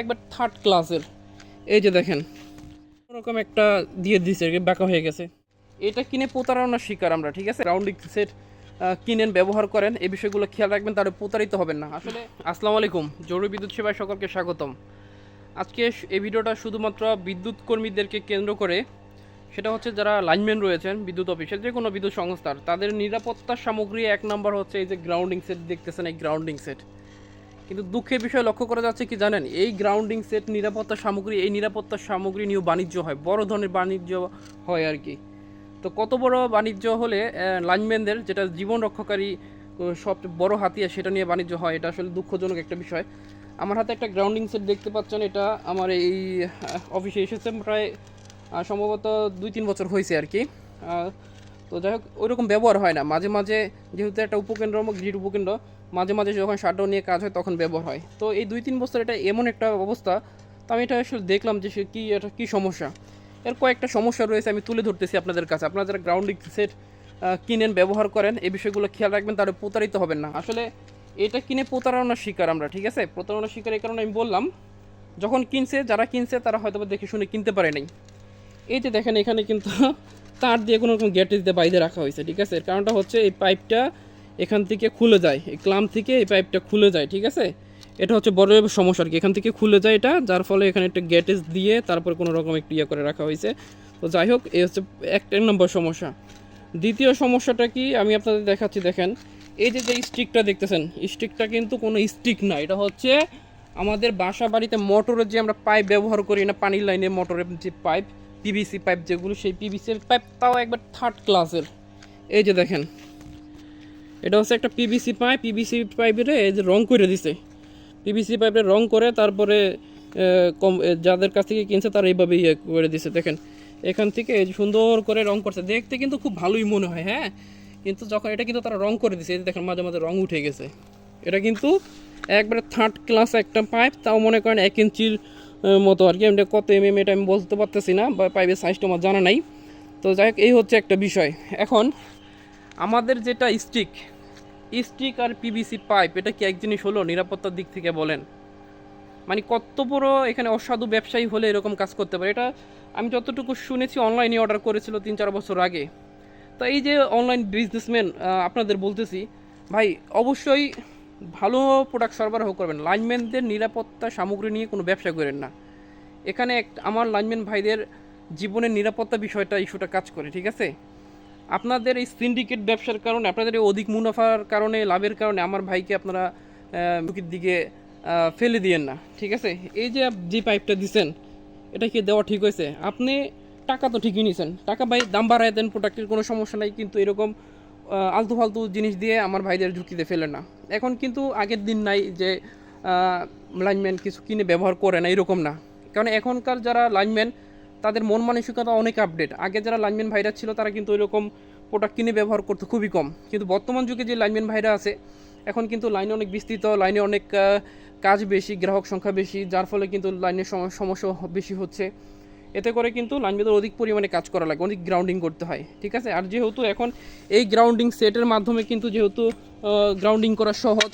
একবার থার্ড ক্লাসের এই যে দেখেন, ওরকম একটা দিয়ে দিছে বাঁকা হয়ে গেছে। এটা কিনে প্রতারণার শিকার আমরা, ঠিক আছে? রাউন্ডিং সেট কিনেন, ব্যবহার করেন, এই বিষয়গুলো খেয়াল রাখবেন, তাহলে প্রতারিত হবেন না। আসলে, আসসালামু আলাইকুম, জরুরি বিদ্যুৎ সেবায় সকলকে স্বাগতম। আজকে এই ভিডিওটা শুধুমাত্র বিদ্যুৎ কর্মীদেরকে কেন্দ্র করে, সেটা হচ্ছে যারা লাইনম্যান রয়েছেন, বিদ্যুৎ অফিসের যে কোনো বিদ্যুৎ সংস্থার, তাদের নিরাপত্তা সামগ্রী এক নম্বর হচ্ছে এই যে গ্রাউন্ডিং সেট দেখতেছেন, এই গ্রাউন্ডিং সেট কিন্তু দুঃখের বিষয় লক্ষ্য করা যাচ্ছে কি জানেন, এই গ্রাউন্ডিং সেট নিরাপত্তা সামগ্রী, এই নিরাপত্তা সামগ্রী নিয়েও বাণিজ্য হয়, বড় ধরনের বাণিজ্য হয় আর কি। তো কত বড় বাণিজ্য হলে লাইনম্যানদের যেটা জীবন রক্ষাকারী সবচেয়ে বড় হাতিয়ার সেটা নিয়ে বাণিজ্য হয়, এটা আসলে দুঃখজনক একটা বিষয়। আমার হাতে একটা গ্রাউন্ডিং সেট দেখতে পাচ্ছেন, এটা আমার এই অফিসে এসেছে প্রায় সম্ভবত দুই তিন বছর হয়েছে আর কি। তো যাই হোক, ওইরকম ব্যবহার হয় না। মাঝে মাঝে যেহেতু একটা উপকেন্দ্র, গ্রিড উপকেন্দ্র, মাঝে মাঝে যখন শাটডাউন নিয়ে কাজ হয় তখন ব্যবহার হয়। তো এই দুই তিন বছর এটা এমন একটা অবস্থা, তো আমি এটা আসলে দেখলাম যে সে কী, এটা কী সমস্যা। এর কয়েকটা সমস্যা রয়েছে আমি তুলে ধরতেছি আপনাদের কাছে। আপনারা যারা গ্রাউন্ডিং সেট কিনেন, ব্যবহার করেন, এই বিষয়গুলো খেয়াল রাখবেন, তাহলে প্রতারিত হবেন না। আসলে এটা কিনে প্রতারণার শিকার আমরা, ঠিক আছে? প্রতারণার শিকার এই কারণে আমি বললাম, যখন কিনছে, যারা কিনছে, তারা হয়তো দেখে শুনে কিনতে পারে নাই। এই যে দেখেন, এখানে কিন্তু তার দিয়ে কোনো রকম গ্যাটেজ দিয়ে বাইরে রাখা হয়েছে, ঠিক আছে? এর কারণটা হচ্ছে এই পাইপটা এখান থেকে খুলে যায়, এই ক্লাম থেকে এই পাইপটা খুলে যায়, ঠিক আছে? এটা হচ্ছে বড় সমস্যা আর কি। এখান থেকে খুলে যায় এটা, যার ফলে এখানে একটা গ্যাটেজ দিয়ে তারপর কোনো রকম একটু ইয়ে করে রাখা হয়েছে। তো যাই হোক, এই হচ্ছে একটা নম্বর সমস্যা। দ্বিতীয় সমস্যাটা কি? আমি আপনাদের দেখাচ্ছি, দেখেন। এই যে যে স্টিকটা দেখতেছেন স্টিকটা কিন্তু কোনো স্টিক না, এটা হচ্ছে আমাদের বাসা বাড়িতে মোটরের যে আমরা পাইপ ব্যবহার করি না, পানির লাইনে মোটরের যে পাইপ পিভিসি পাইপ যেগুলো, সেই পিভিসির পাইপ তাও একবার থার্ড ক্লাসের এই যে দেখেন, এটা হচ্ছে একটা পিভিসি পাইপ পিভিসি পাইপের এই যে রং করে দিছে। পিভিসি পাইপের রং করে তারপরে কম যাদের কাছ থেকে কিনছে তারা এইভাবে ইয়ে করে দিছে, দেখেন। এখান থেকে সুন্দর করে রং করছে। দেখতে কিন্তু খুব ভালোই মনে হয় হ্যাঁ? কিন্তু যখন এটা কিন্তু তারা রং করে দিছে, এই দেখেন মাঝে মাঝে রং উঠে গেছে। এটা কিন্তু একবারে থার্ড ক্লাস একটা পাইপ তাও মনে করেন এক ইঞ্চির মতো আর কি। এটা কত এম এম এটা আমি বলতে পারতেছি না, বা পাইপের সাইজটা আমার জানা নাই। তো যাই হোক, এই হচ্ছে একটা বিষয়। এখন আমাদের যেটা স্টিক স্টিক আর পিভিসি পাইপ এটা কি এক জিনিস হলো? নিরাপত্তার দিক থেকে বলেন। মানে কত বড় এখানে অসাধু ব্যবসায়ী হলে এরকম কাজ করতে পারে? এটা আমি যতটুকু শুনেছি অনলাইনে অর্ডার করেছিল তিন চার বছর আগে। তো এই যে অনলাইন বিজনেসম্যান আপনাদের বলতেছি, ভাই, অবশ্যই ভালো প্রোডাক্ট সরবরাহ করবেন লাইনম্যানদের নিরাপত্তা সামগ্রী নিয়ে কোনো ব্যবসা করেন না। এখানে আমার লাইনম্যান ভাইদের জীবনের নিরাপত্তা বিষয়টা ইস্যুটা কাজ করে, ঠিক আছে? আপনাদের এই সিন্ডিকেট ব্যবসার কারণে, আপনাদের এই অধিক মুনাফার কারণে, লাভের কারণে আমার ভাইকে আপনারা ঝুঁকির দিকে ফেলে দিয়েন না, ঠিক আছে? এই যে যে পাইপটা দিছেন, এটা কি দেওয়া ঠিক হয়েছে? আপনি টাকা তো ঠিকই নিয়েছেন টাকা ভাই দাম বাড়ায় দেন প্রোডাক্টের কোনো সমস্যা নাই, কিন্তু এরকম আলতু ফালতু জিনিস দিয়ে আমার ভাইদের ঝুঁকিতে ফেলে না। এখন কিন্তু আগের দিন নাই যে লাইনম্যান কিছু কিনে ব্যবহার করে না, এরকম না। কারণ এখনকার যারা লাইনম্যান তাদের মন মানসিকতা অনেক আপডেট আগে যারা লাইনম্যান ভাইরা ছিল, তারা কিন্তু এরকম প্রোডাক্ট কিনে ব্যবহার করতো খুবই কম। কিন্তু বর্তমান যুগে যে লাইনম্যান ভাইরা আছে, এখন কিন্তু লাইনে অনেক বিস্তৃত লাইনে অনেক কাজ বেশি, গ্রাহক সংখ্যা বেশি, যার ফলে কিন্তু লাইনের সম- সমস্যা বেশি হচ্ছে। এতে করে কিন্তু লাইনম্যানদের অধিক পরিমাণে কাজ করা লাগে অনেক গ্রাউন্ডিং করতে হয়, ঠিক আছে? আর যেহেতু এখন এই গ্রাউন্ডিং সেটের মাধ্যমে কিন্তু যেহেতু গ্রাউন্ডিং করা সহজ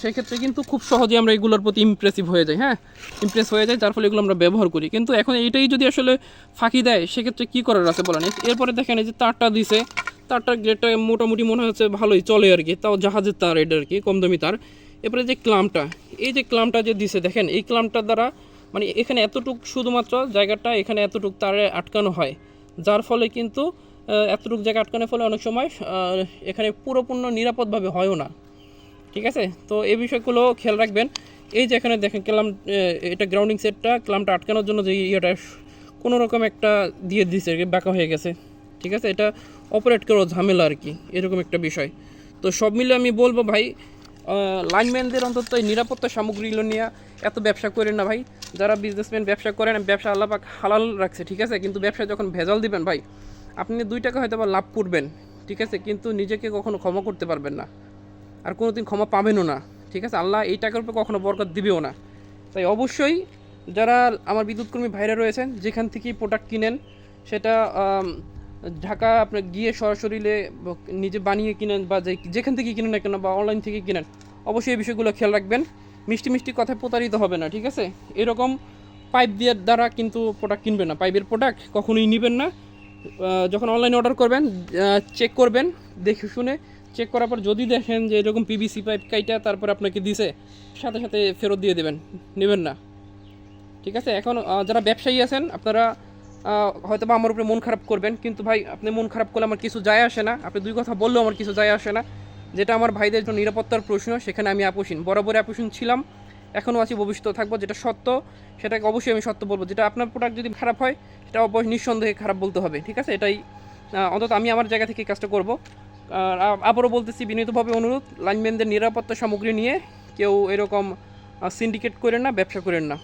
সেক্ষেত্রে কিন্তু খুব সহজে আমরা এগুলোর প্রতি ইমপ্রেসিভ হয়ে যাই হ্যাঁ? ইমপ্রেস হয়ে যায় যার ফলে এগুলো আমরা ব্যবহার করি। কিন্তু এখন এইটাই যদি আসলে ফাঁকি দেয়, সেক্ষেত্রে কী করার আছে বলেন? এর- এরপরে দেখেন এই যে তারটা দিছে তারটা গ্রেডটা মোটামুটি মনে হচ্ছে ভালোই চলে আর কি, তাও জাহাজের তার, এটা আর কি, কম দামি তার। এরপরে যে ক্লামটা, এই যে ক্লামটা যে দিছে, দেখেন, এই ক্লামটার দ্বারা মানে এখানে এতটুক শুধুমাত্র জায়গাটা এখানে এতটুক তারে আটকানো হয়। যার ফলে কিন্তু এতটুক জায়গা আটকানোর ফলে অনেক সময় এখানে পুরোপূর্ণ নিরাপদভাবে হয়ও না। ঠিক আছে? তো এই বিষয়গুলো খেয়াল রাখবেন। এই যে এখানে দেখেন ক্লাম এটা গ্রাউন্ডিং সেটটা ক্লামটা আটকানোর জন্য যে ইয়েটা কোনো রকম একটা দিয়ে দিছে আর কি, বাঁকা হয়ে গেছে। ঠিক আছে? এটা অপারেট করো ঝামেলা আর কি এরকম একটা বিষয়। তো সব মিলে আমি বলব ভাই লাইনম্যানদের অন্তত এই নিরাপত্তা সামগ্রীগুলো নিয়ে এত ব্যবসা করেন না ভাই। যারা বিজনেসম্যান ব্যবসা করেন, ব্যবসা আল্লাপাক হালাল রাখছে, ঠিক আছে? কিন্তু ব্যবসা যখন ভেজাল দিবেন ভাই, আপনি দুই টাকা হয়তো বা লাভ করবেন, ঠিক আছে? কিন্তু নিজেকে কখনো ক্ষমা করতে পারবেন না। আর কোনো দিন ক্ষমা পাবেনও না, ঠিক আছে? আল্লাহ এই টাকার উপর কখনো বরকত দিবেও না। তাই অবশ্যই যারা আমার বিদ্যুৎকর্মী ভাইরা রয়েছেন, যেখান থেকেই প্রোডাক্ট কিনেন, সেটা ঢাকা আপনি গিয়ে সরাসরি নিজে বানিয়ে কিনেন বা যে- যেখান থেকে কিনেন না কেন বা অনলাইন থেকে কিনেন, অবশ্যই এই বিষয়গুলো খেয়াল রাখবেন। মিষ্টি মিষ্টি কথায় প্রতারিত হবে না, ঠিক আছে? এরকম পাইপ দিয়ে দ্বারা কিন্তু প্রোডাক্ট কিনবেন না। পাইপের প্রোডাক্ট কখনোই নেবেন না। যখন অনলাইনে অর্ডার করবেন চেক করবেন, দেখে শুনে চেক করার পর যদি দেখেন যে এরকম পিভিসি পাইপ কাইটা তারপর আপনাকে দিছে, সাথে সাথে ফেরত দিয়ে দেবেন, নেবেন না। ঠিক আছে? এখন যারা ব্যবসায়ী আছেন, আপনারা হয়তো বা আমার উপরে মন খারাপ করবেন, কিন্তু ভাই, আপনি মন খারাপ করলে আমার কিছু যায় আসে না। আপনি দুই কথা বললেও আমার কিছু যায় আসে না। যেটা আমার ভাইদের জন্য নিরাপত্তার প্রশ্ন, সেখানে আমি আপোষহীন বরাবর আপোষহীন ছিলাম, এখনও আছি ভবিষ্যতে থাকব, যেটা সত্য, সেটাকে অবশ্যই আমি সত্য বলব। যেটা আপনার প্রোডাক্ট যদি খারাপ হয়, সেটা অবশ্যই নিঃসন্দেহে খারাপ বলতে হবে, ঠিক আছে? এটাই অন্তত আমি আমার জায়গা থেকে কাজটা করব। আবারও বলতেছি, বিনীতভাবে অনুরোধ লাইনম্যানদের নিরাপত্তা সামগ্রী নিয়ে কেউ এরকম সিন্ডিকেট করেন না, ব্যবসা করেন না।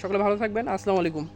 সকলে ভালো থাকবেন। আসসালামু আলাইকুম।